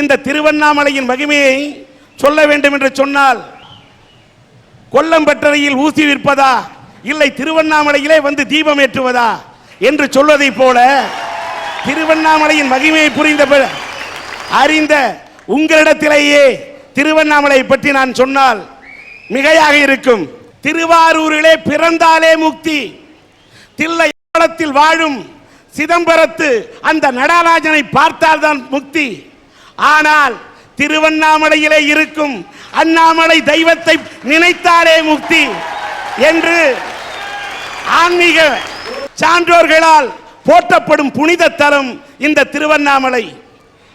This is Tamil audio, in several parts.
இந்த திருவண்ணாமலையின் மகிமையை சொல்ல வேண்டும் என்று சொன்னால் கொல்லம்பட்டறையில் ஊசி விற்பதா இல்லை திருவண்ணாமலையிலே வந்து தீபம் ஏற்றுவதா என்று சொல்வதை போல திருவண்ணாமலையின் மகிமையை புரிந்த அறிந்த உங்களிடத்திலேயே திருவண்ணாமலை பற்றி நான் சொன்னால் மிகையாக இருக்கும். திருவாரூரிலே பிறந்தாலே முக்தி. தில்லை வாழும் சிதம்பரத்து அந்த நடராஜனை பார்த்தால்தான் முக்தி. ஆனால் திருவண்ணாமலையிலே இருக்கும் அண்ணாமலை தெய்வத்தை நினைத்தாலே முக்தி என்று ஆன்மீக சான்றோர்களால் போற்றப்படும் புனித தலம் இந்த திருவண்ணாமலை.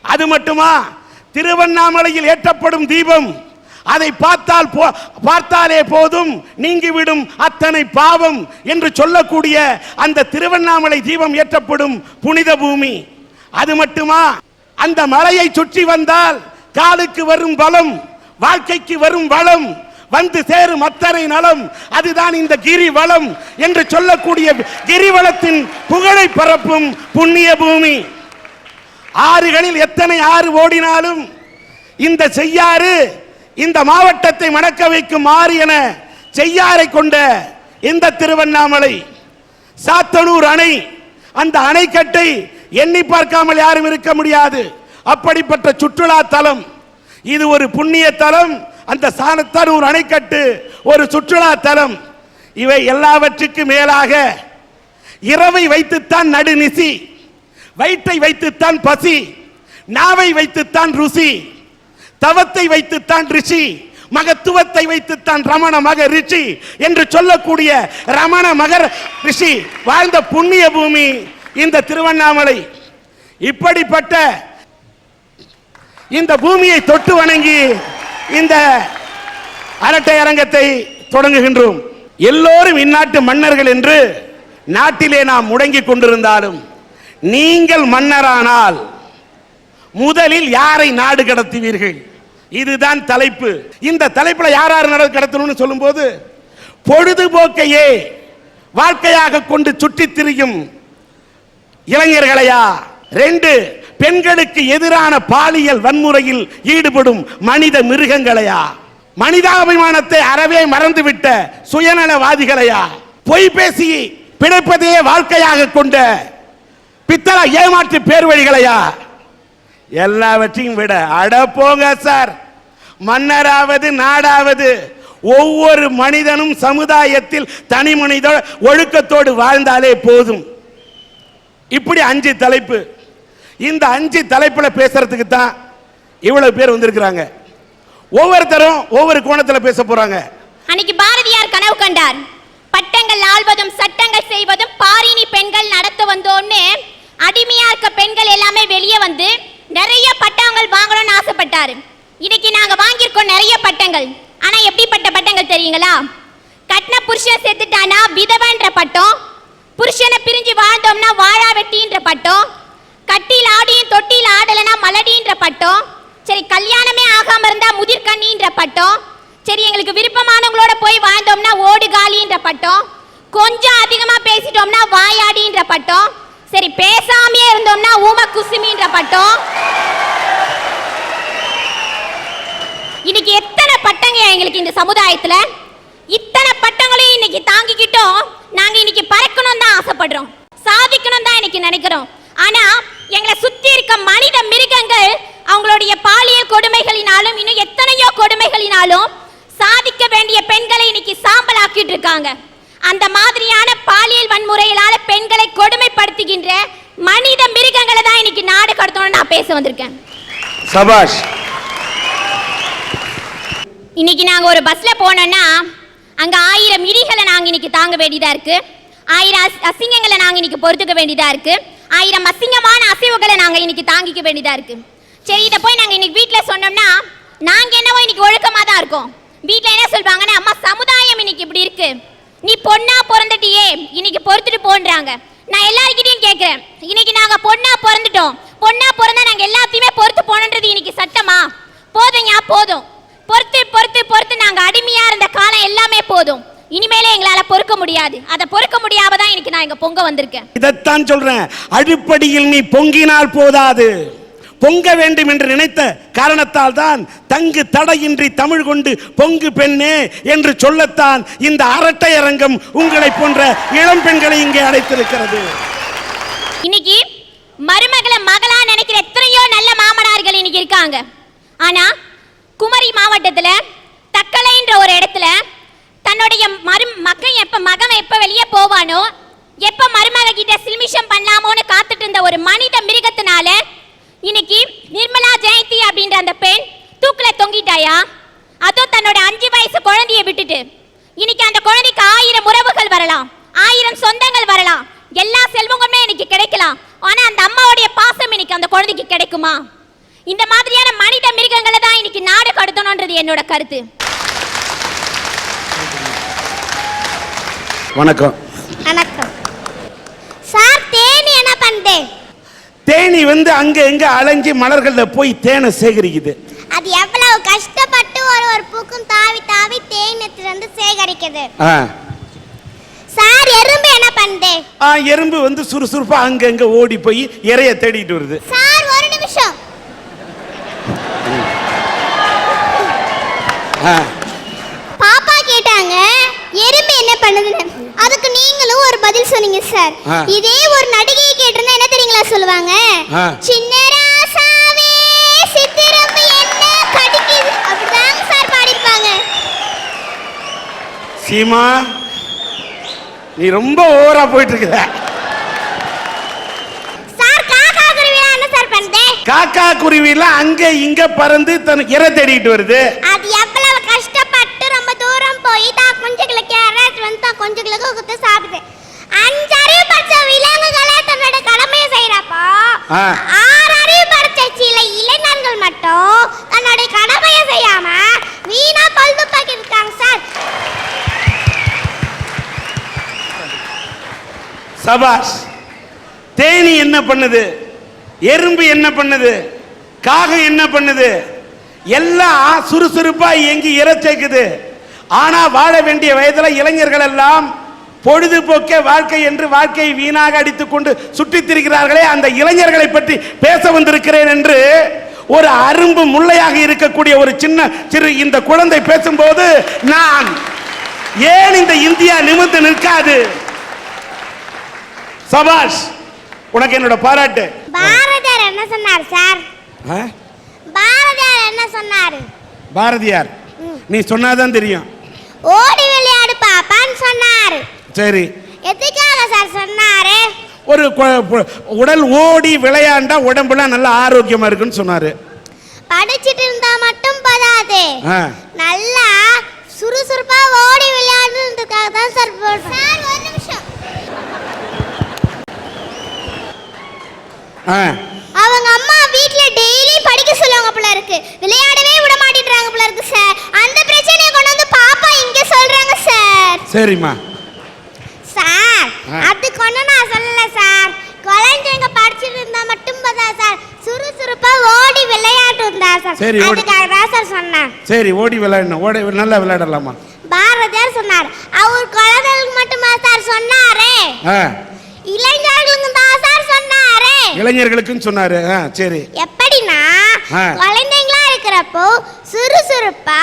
அது மட்டுமா? திருவண்ணாமலையில் ஏற்றப்படும் தீபம் அதை பார்த்தால் போ- பார்த்தாலே போதும் நீங்கிவிடும் அத்தனை பாவம் என்று சொல்லக்கூடிய அந்த திருவண்ணாமலை தீபம் ஏற்றப்படும் புனித பூமி. அது மட்டுமா? அந்த மலையை சுற்றி வந்தால் காலுக்கு வரும் பலம் வாழ்க்கைக்கு வரும் வளம் வந்து சேரும் அத்தனை நலம் அதுதான் இந்த கிரி வளம் என்று சொல்லக்கூடிய கிரிவலத்தின் புகழை பரப்பும் புண்ணிய பூமி. ஆறுகளில் எத்தனை ஆறு ஓடினாலும் இந்த செய்யாறு இந்த மாவட்டத்தை மணக்க வைக்கும் ஆறு என செய்யாறை கொண்ட இந்த திருவண்ணாமலை சாத்தனூர் அணை அந்த அணைக்கட்டை எண்ணி பார்க்காமல் யாரும் இருக்க முடியாது. அப்படிப்பட்ட சுற்றுலா தலம். இது ஒரு புண்ணிய தலம். அந்த சாணத்தானூர் அணைக்கட்டு. ஒரு சுற்றுலா தலம். இவை எல்லாவற்றுக்கும் மேலாக இரவை வைத்துத்தான் நடுநிசி வயிற்றை வைத்துத்தான் பசி. நாவை வைத்துத்தான் ருசி. தவத்தை வைத்துத்தான் ரிஷி. மகத்துவத்தை வைத்துத்தான் ரமண மக ரிஷி என்று சொல்லக்கூடிய ரமண மகர் ரிஷி. வாழ்ந்த புண்ணிய பூமி. இந்த திருவண்ணாமலை இப்படிப்பட்ட இந்த பூமியை தொட்டு வணங்கி இந்த அரட்டை அரங்கத்தை தொடங்குகின்றோம். எல்லோரும் இந்நாட்டு மன்னர்கள் என்று நாட்டிலே நாம் முடங்கிக் கொண்டிருந்தாலும் நீங்கள் மன்னரானால் முதலில் யாரை நாடு கடத்துவீர்கள்? இதுதான் தலைப்பு. இந்த தலைப்பில் யார் யார் நாடு கடத்தணும்னு சொல்லும்போது பொழுதுபோக்கையே வாழ்க்கையாக கொண்டு சுற்றித் திரியும் இளைஞர்களையா? ரெண்டு பெண்களுக்கு எதிரான பாலியல் வன்முறையில் ஈடுபடும் மனித மிருகங்களையா? மனிதாபிமானத்தை அறவே மறந்துவிட்ட சுயநலவாதிகளையா? பொய் பேசி பிழைப்பதையே வாழ்க்கையாக கொண்ட பித்தள ஏமாற்று பேர் வழிகளையா எல்லாவற்றையும் விட அட போங்க சார். மன்னராவது நாடாவது ஒவ்வொரு மனிதனும் சமுதாயத்தில் தனி மனித ஒழுக்கத்தோடு வாழ்ந்தாலே போதும். இப்படி அஞ்சு தலைப்பு. இந்த அஞ்சு தலைப்பில் பேசுறதுக்கு தான் இவ்வளவு பேர் வந்திருக்கிறாங்க. ஒவ்வொருத்தரும் ஒவ்வொரு கோணத்தில் பேச போறாங்க. அன்னைக்கு பாரதியார் கனவு கண்டார். பட்டங்கள் ஆள்வதும் சட்டங்கள் செய்வதும் பாரினி பெண்கள் நடத்த வந்தோன்னு அடிமையா இருக்க பெண்கள் எல்லாமே வெளியே வந்து நிறைய பட்டங்கள் வாங்கணும்னு ஆசைப்பட்டாரு. இன்னைக்கு நாங்க வாங்கியிருக்கோம் நிறைய பட்டங்கள். ஆனா எப்படிப்பட்ட பட்டங்கள் தெரியுங்களா? கட்டின புருஷன் செத்துட்டானா? விதவன்ற பட்டம் புருஷனை பிரிஞ்சு வாழ்ந்தோம்னா வாழா வெட்டின்ற பட்டம் கட்டியில் ஆடியும் தொட்டியில் ஆடலைனா மலடின்ற பட்டம் சரி கல்யாணமே ஆகாம இருந்தா முதிர்கண்ணின்ற பட்டம் சரி எங்களுக்கு விருப்பமானவங்களோட போய் வாழ்ந்தோம்னா ஓடு காலின்ற பட்டம் கொஞ்சம் அதிகமா பேசிட்டோம்னா வாயாடின்ற பட்டம் சரி பேசாமையே இருந்தோம்னா ஊம குசுமின்ற பட்டம். இன்னைக்கு எத்தனை பட்டங்க எங்களுக்கு இந்த சமுதாயத்துல? இத்தனை பட்டங்களையும் இன்னைக்கு தாங்கிக்கிட்டோம். நாங்க இன்னைக்கு பறக்கணும் தான் ஆசைப்படுறோம். சாதிக்கணும் தான் இன்னைக்கு நினைக்கிறோம். ஆனா எங்களை சுத்தி இருக்க மனித மிருகங்கள் அவங்களுடைய பாலியல் கொடுமைகளினாலும் இன்னும் எத்தனையோ கொடுமைகளினாலும் சாதிக்க வேண்டிய பெண்களை இன்னைக்கு சாம்பலாக்கிட்டு இருக்காங்க. அந்த மாதிரியான பாலியல் வன்முறைகளால பெண்களை கொடுமைப்படுத்துகின்ற மனித மிருகங்களை தான் இன்னைக்கு நாடு கடத்தணும்னு நான் பேச வந்திருக்கேன். சபாஷ். இன்னைக்கு நாங்க ஒரு பஸ்ல போனோம்னா இடிகளை நாங்க இன்னைக்கு தாங்க வேண்டியதா இருக்கு. ஆயிரம் அஸ்- அசிங்கங்களை நாங்க இன்னைக்கு பொறுத்துக்க வேண்டியதா இருக்கு. ஆயிரம் அசிங்கமான அசைவுகளை நாங்க இன்னைக்கு தாங்கிக்க வேண்டியதா இருக்கு. சரி இதை போய் நாங்க இன்னைக்கு வீட்டில் சொன்னோம்னா நாங்க என்னவோ இன்னைக்கு ஒழுக்கமா தான் இருக்கோம். வீட்டில் என்ன சொல்வாங்கன்னா அம்மா சமுதாயம் இன்னைக்கு இப்படி இருக்கு. நீ பொண்ணா பிறந்துட்டியே இன்னைக்கு பொறுத்துட்டு போன்றாங்க. நான் எல்லாருக்கிட்டையும் கேட்கிறேன் இன்னைக்கு நாங்க பொண்ணா பிறந்துட்டோம். பொண்ணா பிறந்தா நாங்க எல்லாத்தையுமே பொறுத்து போனன்றது இன்னைக்கு சட்டமா? போதும் போதும். பொறுத்து பொறுத்து பொறுத்து நாங்க அடிமையா இருந்த காலம் எல்லாமே போதும். இனிமேலே எங்களால பொறுக்க முடியாது. அதை பொறுக்க முடியாம தான் இன்னைக்கு நான் இங்க பொங்க வந்திருக்கேன். இதைத்தான் சொல்றேன். அடிப்படையில் நீ பொங்கினால் போதாது. பொங்க வேண்டும் என்று நினைத்த காரணத்தால் தான் தங்கு தடையின்றி தமிழ் கொண்டு பொங்கு பெண்ணே என்று சொல்லத்தான் இந்த அரட்டை அரங்கம் உங்களை போன்ற இளம் பெண்களை இங்கே அழைத்திருக்கிறது இன்னைக்கு மருமகளை மகளா நினைக்கிற எத்தனையோ நல்ல மாமனார்கள் இன்னைக்கு இருக்காங்க. ஆனா குமரி மாவட்டத்துல தக்கலைன்ற ஒரு இடத்துல தன்னுடைய மரு மகன் எப்ப மகன் எப்ப வெளியே போவானோ எப்ப மருமக கிட்ட சில்மிஷம் பண்ணலாமோன்னு காத்துட்டு இருந்த ஒரு மனித மிருகத்தினால இன்னைக்கு நிர்மலா ஜெயந்தி அப்படின்ற அந்த பெண் தூக்குல தொங்கிட்டாயா? அதோ தன்னோட அஞ்சு வயசு குழந்தைய விட்டுட்டு இன்னைக்கு அந்த குழந்தைக்கு ஆயிரம் உறவுகள் வரலாம் ஆயிரம் சொந்தங்கள் வரலாம் எல்லா செல்வங்களுமே இன்னைக்கு கிடைக்கலாம். ஆனா அந்த அம்மாவுடைய பாசம் இன்னைக்கு அந்த குழந்தைக்கு கிடைக்குமா? இந்த மாதிரியான மனித மிருகங்களை தான் இன்னைக்கு நாடு கடத்தணும்ன்றது என்னோட கருத்து. வணக்கம். வணக்கம். சார் தேனி என்ன பண்ணுது தேனி வந்து அங்க எங்க அலைஞ்சு மலர்கள்ல போய் தேனை சேகரிக்குது. அது எவ்வளவு கஷ்டப்பட்டு ஒரு ஒரு பூக்கும் தாவி தாவி தேனத்திலிருந்து சேகரிக்குது. ஆ. சார் எறும்பு என்ன பண்ணுது ஆ, எறும்பு வந்து சுறுசுறுப்பா அங்கங்க ஓடி போய் இறைய தேடிட்டு வருது. சார் ஒரு நிமிஷம். ஆ. பாப்பா கேட்டாங்க எறும்பு என்ன பண்ணுதுன்னு. அதுக்கு நீங்களும் ஒரு பதில் சொன்னீங்க சார். இதே ஒரு நடிகையை கேட்டிருந்தா என்ன தெரியுங்களா சொல்லுவாங்க. சின்ன ராசாவே சித்திரம்பு என்ன கடிக்குது அப்படிதாங்க சார் பாடிருப்பாங்க சீமா நீ ரொம்ப ஓவரா போயிட்டு பண்ணுது? காக்கா குருவிலாம் அங்க இங்க பறந்து தனக்கு இறை தேடிட்டு வருது. ஆறு அறிவு படிச்ச சில இளைஞர்கள் மட்டும் தன்னுடைய கடமையை செய்யாம வீணா பழுது பாக்கி இருக்காங்க சார். சபாஷ் தேனி என்ன பண்ணுது? எறும்பு என்ன பண்ணுது? காகம் என்ன பண்ணுது? எல்லாம் சுறுசுறுப்பா இயங்கி இறை சேர்க்குது ஆனா வாழ வேண்டிய வயதுல இளைஞர்கள் எல்லாம் பொழுதுபோக்கே வாழ்க்கை என்று வாழ்க்கையை வீணாக அடித்துக் கொண்டு சுற்றித் திரிகிறார்களே அந்த இளைஞர்களை பற்றி பேச வந்திருக்கிறேன் என்று ஒரு அரும்பு முள்ளையாக இருக்கக்கூடிய ஒரு சின்ன சிறு இந்த குழந்தை பேசும்போது நான் ஏன் இந்த இந்தியா நிமிர்ந்து நிற்காது? சபாஷ் உனக்கு என்னோட பாராட்டு. பாரதியார் என்ன சொன்னார் சார்? பாரதியார் என்ன சொன்னாரு? பாரதியார் நீ சொன்னாதான் தெரியும். ஓடி விளையாடு பாப்பான்னு சொன்னாரு. சரி. எதுக்காக சார் சொன்னாரு? ஒரு உடல் ஓடி விளையாண்டா உடம்புலாம் நல்ல ஆரோக்கியமா இருக்குன்னு சொன்னாரு. படிச்சிட்டு இருந்தா மட்டும் பதாது. நல்லா சுறுசுறுப்பா ஓடி விளையாடுறதுக்காக தான் சார் சார் ஒரு நிமிஷம். அவங்க அம்மா வீட்ல டெய்லி படிக்க சொல்லுவாங்க போல இருக்கு. விளையாடவே விட மாட்டேன்றாங்க போல இருக்கு சார். அந்த பிரச்சனையை கொண்டு வந்து பாப்பா இங்க சொல்றாங்க சார். சரிம்மா சார் ஆ. அதுக்கு ஒன்றும் நான் சொல்லல சார் குழந்தைங்க படிச்சுட்டு இருந்தா மட்டும் பார்த்தா சார் சுறுசுறுப்பா ஓடி விளையாட்டு இருந்தா சார் ஓடி. அதுக்காக தான் சார் ஓடி விளையாடணும் ஓடி நல்லா விளையாடலாமா? பாரதியார் சொன்னார். அவர் குழந்தைகளுக்கு மட்டுமா சார் சொன்னாரு. இளைஞர்களுக்கு தான் சார் சொன்னாரு? இளைஞர்களுக்குன்னு சொன்னாரு. சரி. எப்படின்னா. குழந்தைங்களா இருக்கிறப்போ சுறுசுறுப்பா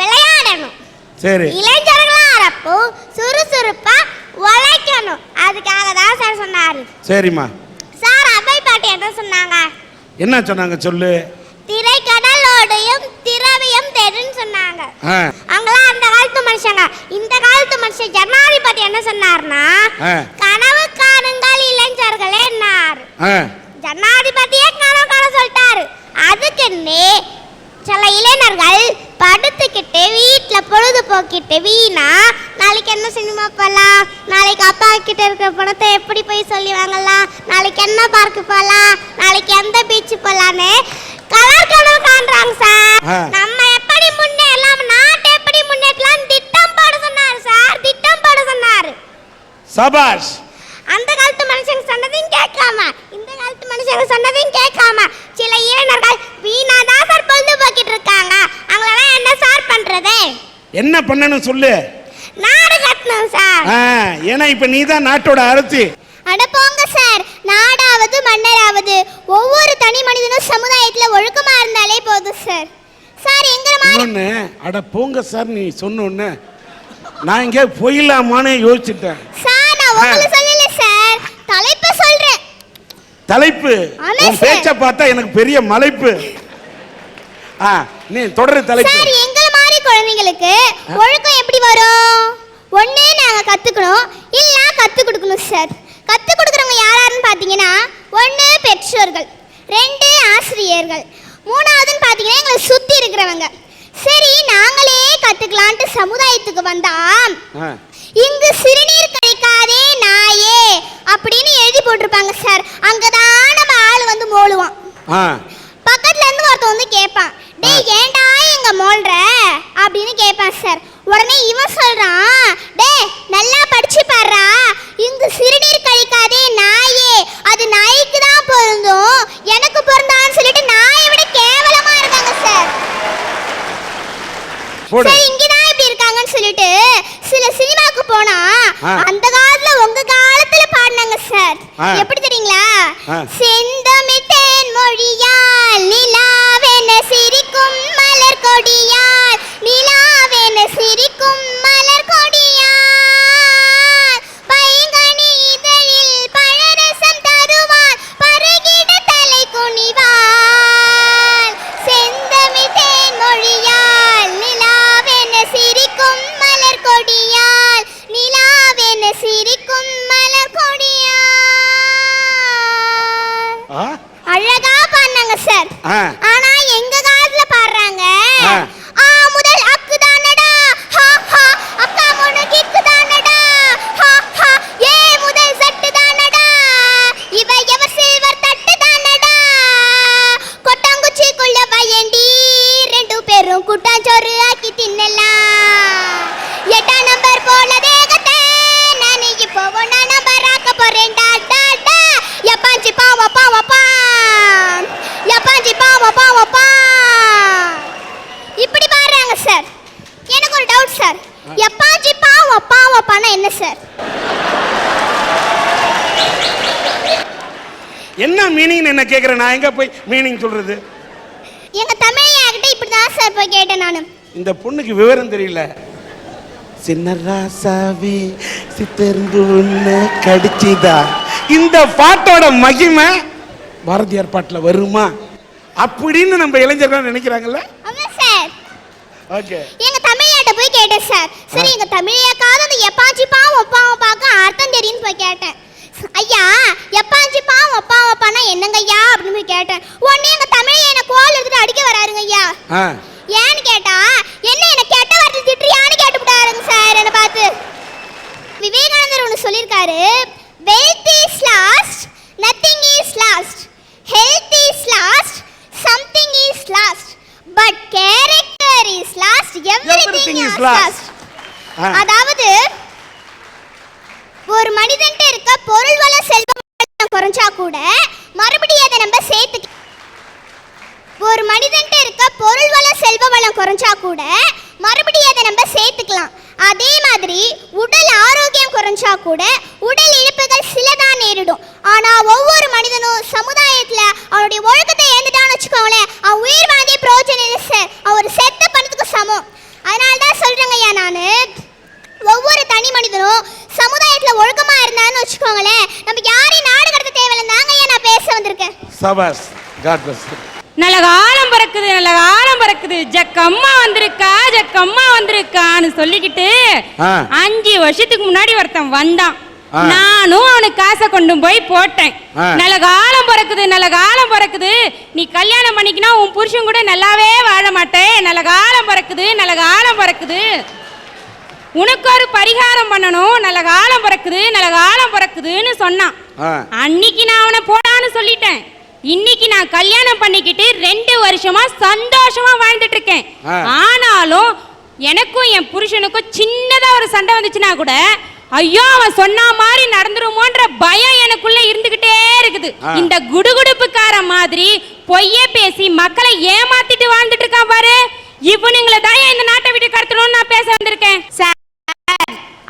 விளையாடணும். சரி. இளைஞர்களா இருப்போ சுறுசுறுப்பா உழைக்கணும். அதுக்காக தான் சார் சொன்னாரு. சரிம்மா. சார் அவை பாட்டு என்ன சொன்னாங்க? என்ன சொன்னாங்க சொல்லு? திரைக்கடலோடையும் திரவியம் தெரின்னு சொன்னாங்க. அவங்களாம் அந்த காலத்து மனுஷங்க. இந்த காலத்து மனுஷன் ஜனாதிபதி என்ன சொன்னார்னா. கனவு காணுங்கள் இளைஞர்களேன்னாரு ஆ. ஜனாதிபதியே கனவு காண சொல்லிட்டாரு. அதுக்குன்னு சில இளைஞர்கள் படுத்துக்கிட்டு வீட்டில் பொழுது போக்கிட்டு வீணா நாளைக்கு என்ன சினிமா போகலாம் நாளைக்கு அப்பா கிட்ட இருக்கிற பணத்தை எப்படி போய் சொல்லி வாங்கலாம் நாளைக்கு என்ன பார்க்கு போகலாம் நாளைக்கு எந்த பீச் போகலான்னு கலர் கனவு காண்றாங்க சார். ஆ. நம்ம எப்படி முன்னேறலாம் நாட்டை எப்படி முன்னேற்றலாம் திட்டம் போட சொன்னாரு சார் திட்டம் போட சொன்னாரு. சபாஷ். அந்த காலத்து மனுஷங்க சொன்னதையும் கேட்காம இந்த காலத்து மனுஷங்க சொன்னதையும் கேட்காம சில இளைஞர்கள் வீணா தான் சார் பொழுது போக்கிட்டு இருக்காங்க. அவங்களெல்லாம் என்ன சார் பண்றது? என்ன பண்ணணும் சொல்லு. நாடு கட்டணும் சார். ஏன்னா இப்ப நீ தான் நாட்டோட அரசி அட போங்க சார். நாடாவது மன்னராவது ஒவ்வொரு தனி மனித மனிதனும் சமுதாயத்துல ஒழுக்கமா இருந்தாலே போதும் சார் சார் எங்களை மாதிரி இன்னொன்னு அட போங்க சார் நீ சொன்னோன்னு நான் இங்கே போயிடலாமான்னு யோசிச்சுட்டேன். சார் நான் உங்களை சொல்லல சார். தலைப்பை சொல்றேன். தலைப்பு? உன். பேச்ச பார்த்தா எனக்கு பெரிய மலைப்பு. ஆ நீ தொடரு தலைப்பு. சார் எங்களை மாதிரி குழந்தைங்களுக்கு ஒழுக்கம் எப்படி வரும்? ஒண்ணு நாங்க கத்துக்கணும் இல்ல கத்து கொடுக்கணும் சார். கத்து கொடுக்கறவங்க யாராருன்னு பாத்தீங்கன்னா ஒண்ணு பெற்றோர்கள் ரெண்டு ஆசிரியர்கள் மூணாவதுன்னு பாத்தீங்கன்னா எங்களை சுத்தி இருக்கிறவங்க. சரி நாங்களே கத்துக்கலான்ட்டு சமுதாயத்துக்கு வந்தா ஆ, இங்கு சிறுநீர் கழிக்காதே நாயே அப்படின்னு எழுதி போட்டிருப்பாங்க சார். அங்கதான் நம்ம ஆள் வந்து மோளுவான். பக்கத்துல இருந்து ஒருத்தன் வந்து கேட்பான். டேய் ஏன்டா எங்க மோல்ற அப்படின்னு கேட்பான் சார். உடனே இவன் சொல்றான் டேய் நல்லா படிச்சு பாருடா. இங்கு சிறுநீர் கழிக்காதே நாயே. அது நாய்க்கு தான் பொருந்தும். எனக்கு பொருந்தான்னு சொல்லிட்டு நாயை விட கேவலமா இருக்காங்க சார். போடு. சரி இங்கதான் இப்படி இருக்காங்கன்னு சொல்லிட்டு சில சினிமாக்கு போனா. அந்த காலத்துல உங்க காலத்துல பாடினாங்க சார். எப்படி தெரியுங்களா? தேன் மொழியால் நிலாவென சிரிக்கும் மலர் கொடியால் நிலாவென சிரிக்கும் மலர் கொடியால். என்ன மீனிங் என்ன கேக்குறேன்? நான் எங்க போய் மீனிங் சொல்றது? எங்க தமிழையா கிட்ட இப்படி தான் சார் போய் கேட்டேன் நானு. இந்த பொண்ணுக்கு விவரம் தெரியல. சின்ன ராசாவே சித்தருந்து உன்னை கடிச்சுதா? இந்த பாட்டோட மகிமை பாரதியார் பாட்டுல வருமா? அப்படின்னு நம்ம இளைஞர்கள் நினைக்கிறாங்கல்ல? ஆமா சார் ஓகே எங்க தமிழையாட்ட போய் கேட்டேன் சார் சரி எங்க தமிழையாக்காவது அந்த எப்பாஞ்சி பாவம் பாவம் பார்க்க அர்த்தம் தெரியும்னு போய் கேட்டேன். ஐயா எப்பாஞ்சி பாவம் பாவம் பானா என்னங்க ஐயா அப்படின்னு கேட்டேன். உடனே எங்க தமிழையா என்ன கோல் எடுத்துட்டு அடிக்க வராருங்க ஐயா ஏன்னு கேட்டா என்ன என்ன கெட்ட வார்த்தை கூட மறுபடியும் அதை நம்ம சேர்த்துக்கலாம். அதே மாதிரி உடல் ஆரோக்கியம் குறைஞ்சா கூட உடல் இழப்புகள் சிலதான் நேரிடும். ஆனா ஒவ்வொரு மனிதனும் சமுதாயத்துல அவனுடைய ஒழுக்கத்தை இழந்துட்டான்னு வச்சுக்கோங்களேன் அவன் உயிர் வாழ்ந்தே பிரயோஜனம் இல்லை சார் அவன் ஒரு செத்த பணத்துக்கு சமம். அதனால தான் சொல்றேங்க ஐயா நான் ஒவ்வொரு தனி மனிதனும் சமுதாயத்துல ஒழுக்கமா இருந்தான்னு வச்சுக்கோங்களேன் நம்ம யாரையும் நாடு கடத்த தேவையில்லை தாங்க ஐயா நான் பேச வந்திருக்கேன். சபாஸ் காட் பிளஸ் நல்ல காலம் பிறக்குது நல்ல காலம் பிறக்குது ஜக்கம்மா வந்திருக்கா? ஜக்கம்மா வந்திருக்கான்னு சொல்லிக்கிட்டு. அஞ்சு வருஷத்துக்கு முன்னாடி ஒருத்தன் வந்தான். நானும் அவனுக்கு காசை கொண்டு போய் போட்டேன். நல்ல காலம் பிறக்குது நல்ல காலம் பிறக்குது. நீ கல்யாணம் பண்ணிக்கினா உன் புருஷன் கூட நல்லாவே வாழ மாட்டேன். நல்ல காலம் பிறக்குது நல்ல காலம் பிறக்குது. உனக்கு ஒரு பரிகாரம் பண்ணணும். நல்ல காலம் பிறக்குது நல்ல காலம் பிறக்குதுன்னு சொன்னான். அன்னைக்கு நான் அவனை போடான்னு சொல்லிட்டேன். இன்னைக்கு நான் கல்யாணம் பண்ணிக்கிட்டு ரெண்டு வருஷமா சந்தோஷமா வாழ்ந்துட்டு இருக்கேன். ஆனாலும் எனக்கும் என் புருஷனுக்கும் சின்னதா ஒரு சண்டை வந்துச்சுன்னா கூட ஐயோ அவன் சொன்ன மாதிரி நடந்துருமோன்ற பயம் எனக்குள்ள இருந்துகிட்டே இருக்குது. இந்த குடுகுடுப்புக்கார மாதிரி பொய்யே பேசி மக்களை ஏமாத்திட்டு வாழ்ந்துட்டு இருக்கான் பாரு இவனுங்களை தான் இந்த நாட்டை விட்டு கடத்தணும்னு நான் பேச வந்திருக்கேன் சார்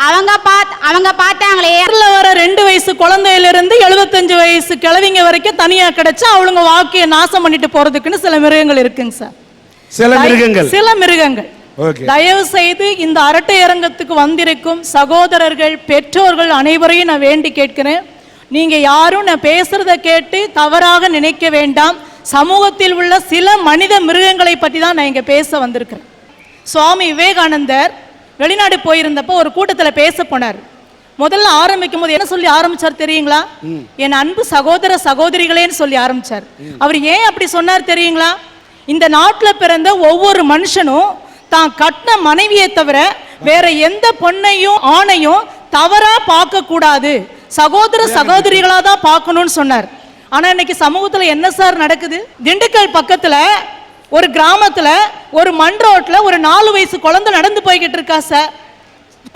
அவங்க பாத் அவங்க பார்த்தாங்களே. ஊர்ல வர ரெண்டு வயசு குழந்தையில இருந்து எழுபத்தஞ்சு வயசு கிழவிங்க வரைக்கும் தனியா கிடைச்சா அவளுங்க வாழ்க்கையை நாசம் பண்ணிட்டு போறதுக்குன்னு சில மிருகங்கள் இருக்குங்க சார். சில மிருகங்கள். சில மிருகங்கள். Okay. தயவு செய்து இந்த அரட்டை அரங்கத்துக்கு வந்திருக்கும் சகோதரர்கள் பெற்றோர்கள் அனைவரையும் நான் வேண்டி கேட்கிறேன். நீங்க யாரும் நான் பேசுறத கேட்டு தவறாக நினைக்க வேண்டாம். சமூகத்தில் உள்ள சில மனித மிருகங்களை பற்றி தான் நான் இங்க பேச வந்திருக்கிறேன். சுவாமி விவேகானந்தர் வெளிநாடு போயிருந்தப்போ ஒரு கூட்டத்துல பேச போனார். முதல்ல ஆரம்பிக்கும் போது என்ன சொல்லி ஆரம்பிச்சார் தெரியுங்களா? என் அன்பு சகோதர சகோதரிகளேன்னு சொல்லி ஆரம்பிச்சார். அவர் ஏன் அப்படி சொன்னார் தெரியுங்களா? இந்த நாட்டுல பிறந்த ஒவ்வொரு மனுஷனும் தான் கட்டின மனைவியை தவிர வேற எந்த பொண்ணையும் ஆணையும் தவறா பார்க்க கூடாது. சகோதர சகோதரிகளா தான் பார்க்கணும்னு சொன்னார். ஆனா இன்னைக்கு சமூகத்துல என்ன சார் நடக்குது? திண்டுக்கல் பக்கத்துல ஒரு கிராமத்தில் ஒரு மண் ரோட்டில் ஒரு நாலு வயசு குழந்தை நடந்து போய்கிட்டு இருக்கா சார்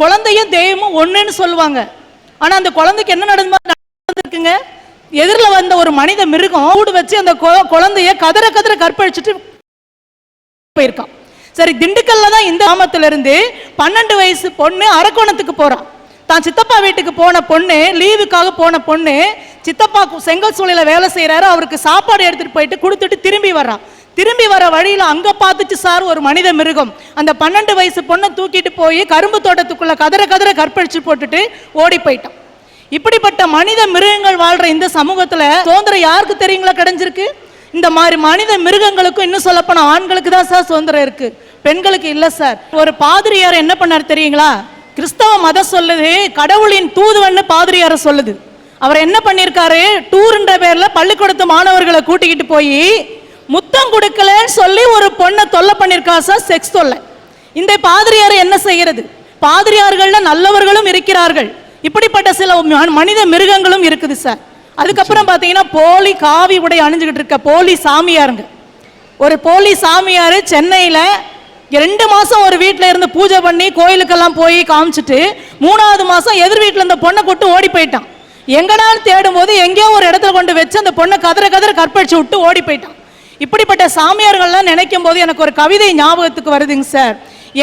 குழந்தையும் தெய்வமும் ஒன்றுன்னு சொல்லுவாங்க. ஆனால் அந்த குழந்தைக்கு என்ன நடந்து நடந்துருக்குங்க. எதிரில் வந்த ஒரு மனித மிருகம் கூடு வச்சு அந்த குழந்தைய கதற கதற கற்பழிச்சிட்டு போயிருக்கான். சரி திண்டுக்கல்ல தான் இந்த கிராமத்துல இருந்து பன்னெண்டு வயசு பொண்ணு அரக்கோணத்துக்கு போறான். தான் சித்தப்பா வீட்டுக்கு போன பொண்ணு லீவுக்காக போன பொண்ணு சித்தப்பா செங்கல் சூளையில வேலை செய்யறாரு அவருக்கு சாப்பாடு எடுத்துட்டு போயிட்டு கொடுத்துட்டு திரும்பி வர்றான். திரும்பி வர வழியில் அங்க பார்த்துச்சு சார் ஒரு மனித மிருகம். அந்த பன்னெண்டு வயசு பொண்ணை தூக்கிட்டு போய் கரும்பு தோட்டத்துக்குள்ள கதற கதற கற்பழிச்சு போட்டுட்டு ஓடி போயிட்டான். இப்படிப்பட்ட மனித மிருகங்கள் வாழ்ற இந்த சமூகத்துல சுதந்திரம் யாருக்கு தெரியுங்களா கிடைஞ்சிருக்கு? இந்த மாதிரி மனித மிருகங்களுக்கும் இன்னும் சொல்லப்போனால் ஆண்களுக்கு தான் சார் சுதந்திரம் இருக்கு. பெண்களுக்கு இல்ல சார். ஒரு பாதிரியார் என்ன பண்ணார் தெரியுங்களா? கிறிஸ்தவ மதம் சொல்லுது கடவுளின் தூதுவன்னு பாதிரியார சொல்லுது. அவர் என்ன பண்ணியிருக்காரு? டூர்ன்ற பேர்ல பள்ளிக்கூடத்து மாணவர்களை கூட்டிக்கிட்டு போய் முத்தம் கொடுக்கலன்னு சொல்லி ஒரு பொண்ணை தொல்லை பண்ணியிருக்கா சார்? செக்ஸ் தொல்லை. இந்த பாதிரியார் என்ன செய்கிறது? பாதிரியார்கள்ல நல்லவர்களும் இருக்கிறார்கள். இப்படிப்பட்ட சில மனித மிருகங்களும் இருக்குது சார். அதுக்கப்புறம் பார்த்தீங்கன்னா போலி காவி உடை அணிஞ்சுக்கிட்டு இருக்க போலி சாமியாருங்க. ஒரு போலி சாமியார் சென்னையில் ரெண்டு மாதம் ஒரு வீட்டில் இருந்து பூஜை பண்ணி கோயிலுக்கெல்லாம் போய் காமிச்சிட்டு மூணாவது மாதம் எதிர் வீட்டில் இந்த பொண்ணை கொட்டு ஓடி போயிட்டான். எங்கனாலும் தேடும் போது எங்கேயோ ஒரு இடத்துல கொண்டு வச்சு அந்த பொண்ணை கதற கதற கற்பழிச்சு விட்டு ஓடி போயிட்டான். இப்படிப்பட்ட சாமியார்கள்லாம் நினைக்கும் போது எனக்கு ஒரு கவிதை ஞாபகத்துக்கு வருதுங்க சார்.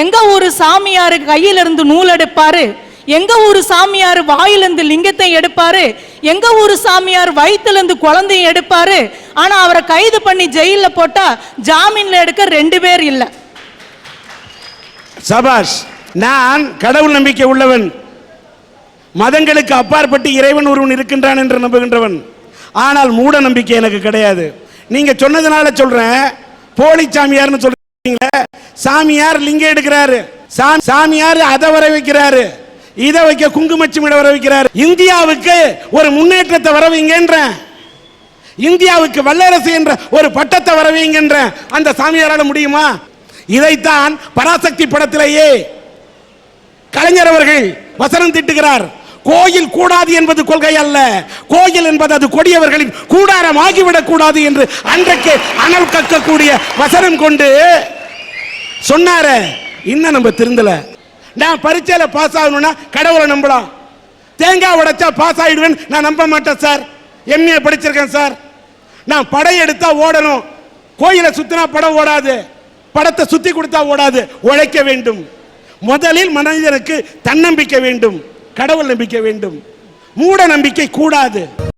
எங்க ஒரு சாமியாரு கையில இருந்து நூல் எடுப்பாரு? எங்க ஒரு சாமியார் வாயிலிருந்து லிங்கத்தை எடுப்பாரு? எங்க ஒரு சாமியார் வயிற்றுலேருந்து குழந்தையும் எடுப்பாரு? ஆனா அவரை கைது பண்ணி ஜெயிலில் போட்டா ஜாமீன்ல எடுக்க ரெண்டு பேர் இல்லை. சபாஷ் நான் கடவுள் நம்பிக்கை உள்ளவன். மதங்களுக்கு அப்பாற்பட்டு இறைவன் ஒருவன் இருக்கின்றான் என்று நம்புகின்றவன். ஆனால் மூட நம்பிக்கை எனக்கு கிடையாது. நீங்க சொன்னதுனால சொல்றேன். போலி சாமியார்னு சொல்றீங்களே சாமியார் லிங்கம் எடுக்கிறாரு. சா- சாமியார் அதை வர வைக்கிறாரு. இதை வைக்க குங்குமச்சிமிட வர வைக்கிறார். இந்தியாவுக்கு ஒரு முன்னேற்றத்தை வர வைங்கன்றேன். இந்தியாவுக்கு வல்லரசு என்ற ஒரு பட்டத்தை வர வைங்கன்ற அந்த சாமியாரால முடியுமா? இதைத்தான் பராசக்தி படத்திலேயே கலைஞர் அவர்கள் வசனம் திட்டுகிறார். கோயில் கூடாது என்பது கொள்கை அல்ல. கோயில் என்பது அது கொடியவர்களின் கூடாரம் ஆகிவிடக் கூடாது என்று அன்றைக்கு அனல் கக்கக்கூடிய வசனம் கொண்டு சொன்னாரே. இன்னும் நம்ம திருந்தல. நான் பரீட்சையில பாஸ் ஆகணும்னா கடவுளை நம்பலாம். தேங்காய் உடைச்சா பாஸ் ஆயிடுவேன். நான் நம்ப மாட்டேன் சார். எம்ஏ படிச்சிருக்கேன் சார். நான் படம் ஓடணும். கோயிலை சுத்தினா படம் ஓடாது. படத்தை சுத்தி கொடுத்தா ஓடாது. உழைக்க வேண்டும். முதலில் மனிதனுக்கு தன்னம்பிக்கை வேண்டும். கடவுள் நம்பிக்கை வேண்டும். மூட நம்பிக்கை கூடாது.